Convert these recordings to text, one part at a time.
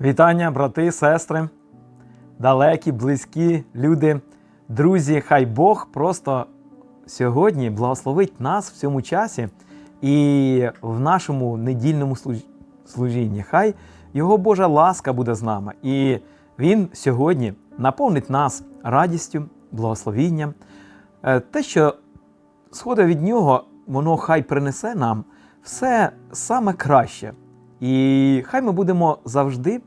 Вітання, брати, сестри, далекі, близькі люди, друзі. Хай Бог просто сьогодні благословить нас в цьому часі і в нашому недільному служінні. Хай Його Божа ласка буде з нами. І Він сьогодні наповнить нас радістю, благословінням. Е, Те, що сходить від нього, воно хай принесе нам все саме краще. І хай ми будемо завжди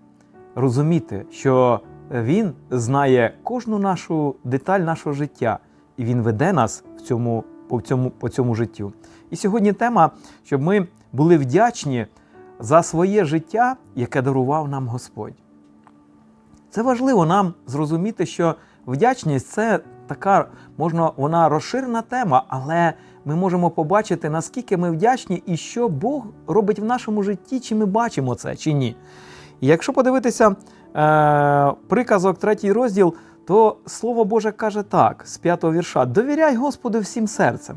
розуміти, що Він знає кожну нашу деталь нашого життя, і Він веде нас в цьому, по, цьому, по цьому життю. І сьогодні тема, щоб ми були вдячні за своє життя, яке дарував нам Господь. Це важливо нам зрозуміти, що вдячність це така, можна, вона розширена тема, але ми можемо побачити, наскільки ми вдячні і що Бог робить в нашому житті, чи ми бачимо це, чи ні. І якщо подивитися е, приказок, третій розділ, то Слово Боже каже так, з п'ятого вірша: довіряй Господу всім серцем,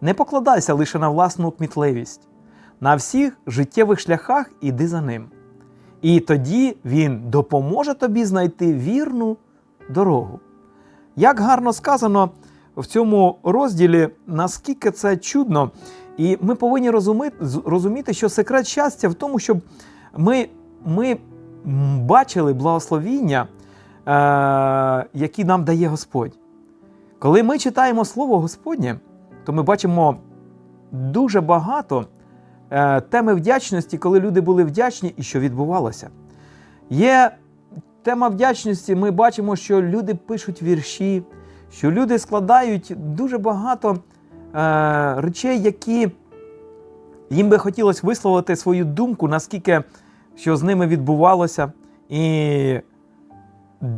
не покладайся лише на власну кмітливість, на всіх життєвих шляхах іди за ним. І тоді Він допоможе тобі знайти вірну дорогу. Як гарно сказано в цьому розділі, наскільки це чудно, і ми повинні розуміти, що секрет щастя в тому, щоб ми, ми бачили благословіння, е, які нам дає Господь. Коли ми читаємо Слово Господнє, то ми бачимо дуже багато е, теми вдячності, коли люди були вдячні і що відбувалося. Є тема вдячності, ми бачимо, що люди пишуть вірші, що люди складають дуже багато е, речей, які їм би хотілося висловити свою думку, наскільки що з ними відбувалося. І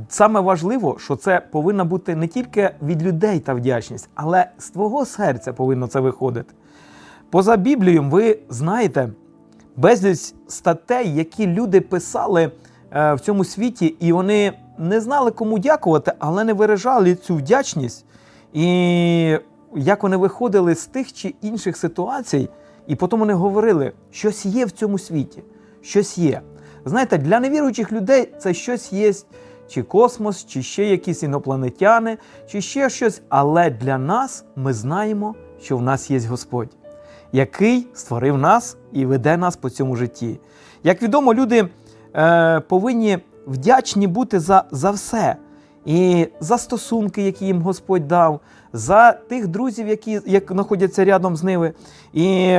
саме важливо, що це повинна бути не тільки від людей та вдячність, але з твого серця повинно це виходити. Поза Біблією, ви знаєте безліч статей, які люди писали е, в цьому світі, і вони не знали, кому дякувати, але не виражали цю вдячність. І як вони виходили з тих чи інших ситуацій, і потім вони говорили, щось є в цьому світі, щось є. Знаєте, для невіруючих людей це щось є, чи космос, чи ще якісь інопланетяни, чи ще щось. Але для нас ми знаємо, що в нас є Господь, який створив нас і веде нас по цьому житті. Як відомо, люди е, повинні вдячні бути за, за все. І за стосунки, які їм Господь дав, за тих друзів, які як знаходяться рядом з ними. І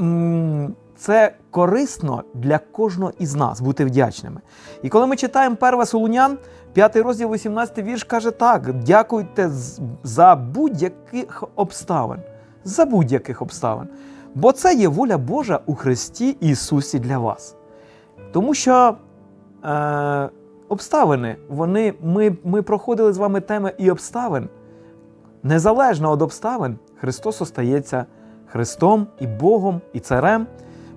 м, це корисно для кожного із нас бути вдячними. І коли ми читаємо 1 Солунян, 5 розділ, 18 вірш каже так: дякуйте за будь-яких обставин. За будь-яких обставин. Бо це є воля Божа у Христі Ісусі для вас. Тому що е, обставини, вони, ми, ми проходили з вами теми і обставин. Незалежно від обставин, Христос остається Христом і Богом, і Царем.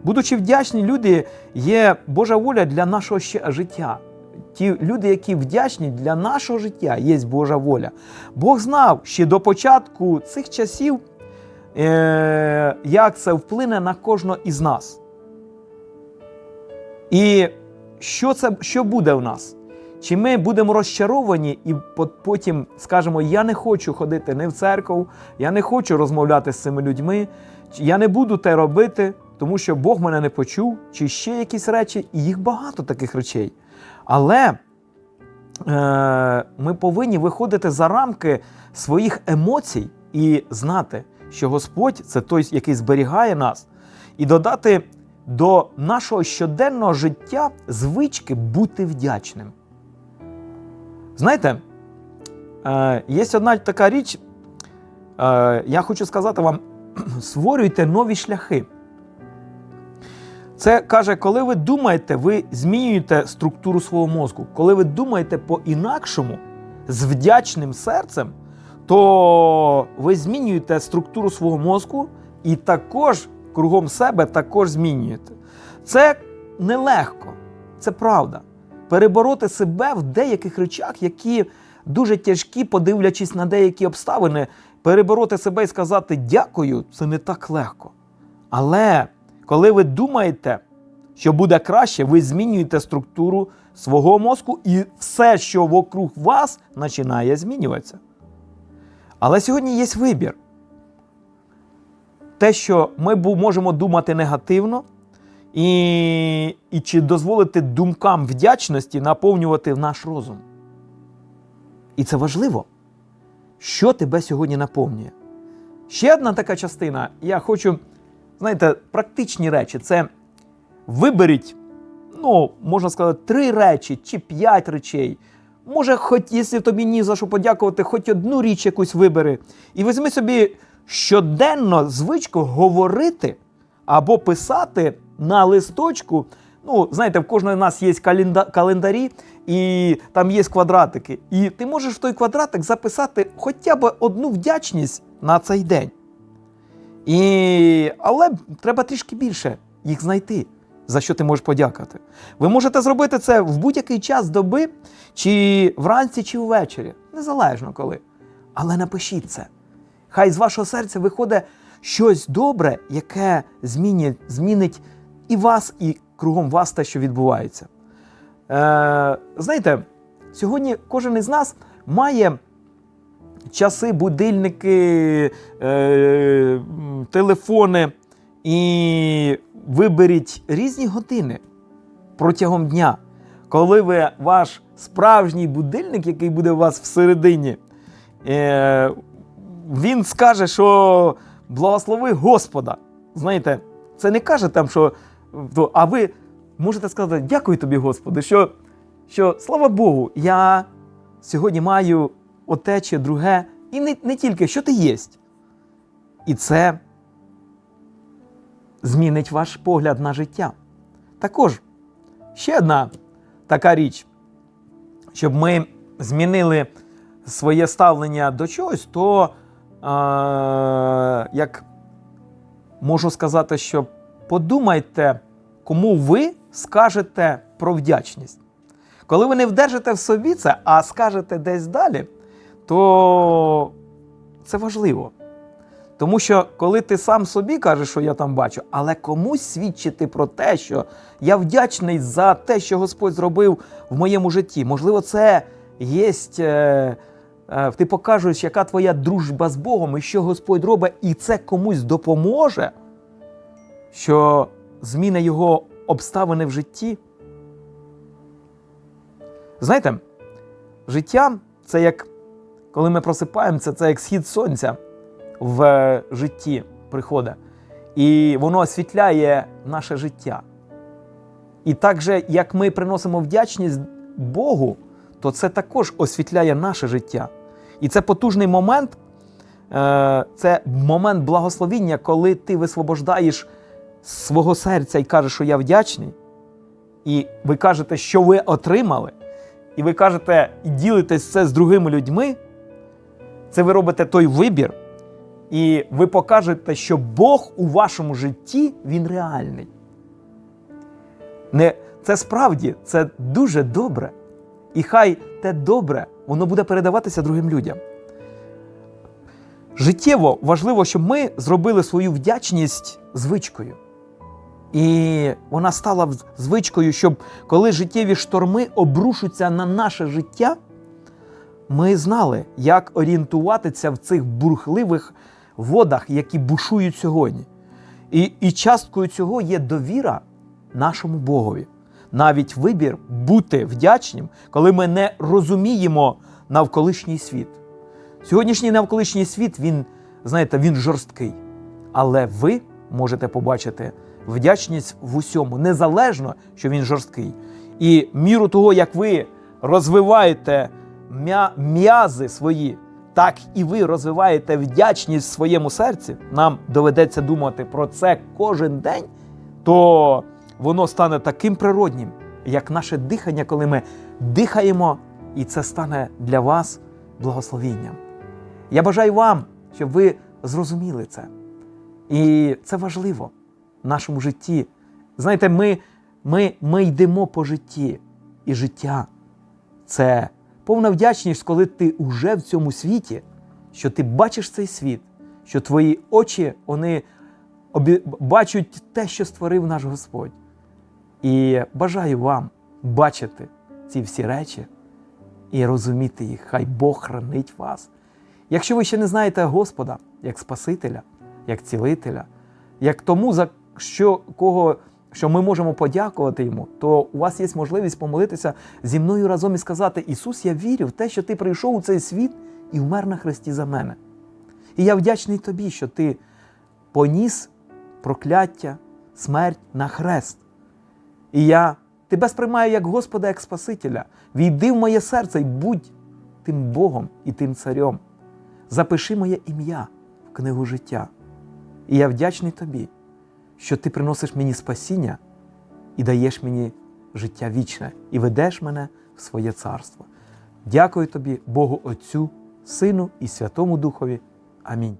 Будучи вдячні, люди є Божа воля для нашого ще життя. Ті люди, які вдячні для нашого життя, є Божа воля. Бог знав ще до початку цих часів, е, як це вплине на кожного із нас. І що це що буде в нас? Чи ми будемо розчаровані і потім скажемо, я не хочу ходити не в церкву, я не хочу розмовляти з цими людьми, я не буду те робити, тому що Бог мене не почув, чи ще якісь речі, і їх багато таких речей. Але е, ми повинні виходити за рамки своїх емоцій і знати, що Господь це той, який зберігає нас, і додати до нашого щоденного життя звички бути вдячним. Знаєте, е, є одна така річ, е, я хочу сказати вам: створюйте нові шляхи. Це каже, коли ви думаєте, ви змінюєте структуру свого мозку. Коли ви думаєте по-інакшому, з вдячним серцем, то ви змінюєте структуру свого мозку і також кругом себе також змінюєте. Це нелегко, це правда. Перебороти себе в деяких речах, які дуже тяжкі, подивлячись на деякі обставини, перебороти себе і сказати дякую, це не так легко. Але коли ви думаєте що буде краще, ви змінюєте структуру свого мозку, і все, що вокруг вас, починає змінюватися. Але сьогодні є вибір. Те, що ми можемо думати негативно, і, і чи дозволити думкам вдячності наповнювати наш розум. І це важливо. Що тебе сьогодні наповнює? Ще одна така частина. Я хочу, знаєте, практичні речі. Це виберіть, ну, можна сказати, три речі чи п'ять речей. Може, хоч, якщо тобі ні за що подякувати, хоч одну річ якусь вибери. І візьми собі щоденно звичку говорити або писати на листочку. Ну, знаєте, в кожного з нас є календарі, і там є квадратики. І ти можеш в той квадратик записати хоча б одну вдячність на цей день. І... Але треба трішки більше їх знайти, за що ти можеш подякувати. Ви можете зробити це в будь-який час доби, чи вранці, чи ввечері, незалежно коли. Але напишіть це. Хай з вашого серця виходить щось добре, яке змінить, змінить і вас, і кругом вас те, що відбувається. Е, знаєте, сьогодні кожен із нас має часи, будильники, е, телефони і виберіть різні години протягом дня, коли ви ваш справжній будильник, який буде у вас всередині, е, він скаже, що благослови Господа. Знаєте, це не каже там, що а ви можете сказати, дякую тобі, Господи, що, що слава Богу, я сьогодні маю оте чи друге, і не, не тільки, що ти єсть. І це змінить ваш погляд на життя. Також ще одна така річ, щоб ми змінили своє ставлення до чогось, то е, як можу сказати, що подумайте, кому ви скажете про вдячність. Коли ви не вдержите в собі це, а скажете десь далі, то це важливо. Тому що коли ти сам собі кажеш, що я там бачу, але комусь свідчити про те, що я вдячний за те, що Господь зробив в моєму житті. Можливо, це є. Е, ти покажеш, яка твоя дружба з Богом і що Господь робить, і це комусь допоможе, що зміни його обставини в житті. Знаєте, життя це як коли ми просипаємося, це як схід сонця в е, житті приходить. І воно освітляє наше життя. І так же, як ми приносимо вдячність Богу, то це також освітляє наше життя. І це потужний момент, е, це момент благословіння, коли ти висвобождаєш свого серця і кажеш, що я вдячний. І ви кажете, що ви отримали, і ви кажете, і ділитесь це з другими людьми. Це ви робите той вибір, і ви покажете, що Бог у вашому житті він реальний. Не, Це справді це дуже добре. І хай те добре, воно буде передаватися другим людям. Життєво важливо, щоб ми зробили свою вдячність звичкою. І вона стала звичкою, щоб коли життєві шторми обрушуться на наше життя, ми знали, як орієнтуватися в цих бурхливих водах, які бушують сьогодні. І, і часткою цього є довіра нашому Богові. Навіть вибір бути вдячним, коли ми не розуміємо навколишній світ. Сьогоднішній навколишній світ, він, знаєте, він жорсткий. Але ви можете побачити вдячність в усьому, незалежно, що він жорсткий. І міру того, як ви розвиваєте м'язи свої, так і ви розвиваєте вдячність в своєму серці, нам доведеться думати про це кожен день, то воно стане таким природнім, як наше дихання, коли ми дихаємо, і це стане для вас благословінням. Я бажаю вам, щоб ви зрозуміли це. І це важливо в нашому житті. Знаєте, ми, ми, ми йдемо по житті, і життя це повна вдячність, коли ти вже в цьому світі, що ти бачиш цей світ, що твої очі вони бачать те, що створив наш Господь. І бажаю вам бачити ці всі речі і розуміти їх. Хай Бог хранить вас. Якщо ви ще не знаєте Господа як Спасителя, як цілителя, як тому, за що, кого, що ми можемо подякувати йому, то у вас є можливість помолитися зі мною разом і сказати: Ісус, я вірю в те, що ти прийшов у цей світ і вмер на хресті за мене. І я вдячний тобі, що ти поніс прокляття, смерть на хрест. І я тебе сприймаю як Господа, як Спасителя. Війди в моє серце і будь тим Богом і тим царем. Запиши моє ім'я в книгу життя. І я вдячний тобі, що ти приносиш мені спасіння і даєш мені життя вічне, і ведеш мене в своє царство. Дякую тобі, Богу Отцю, Сину і Святому Духові. Амінь.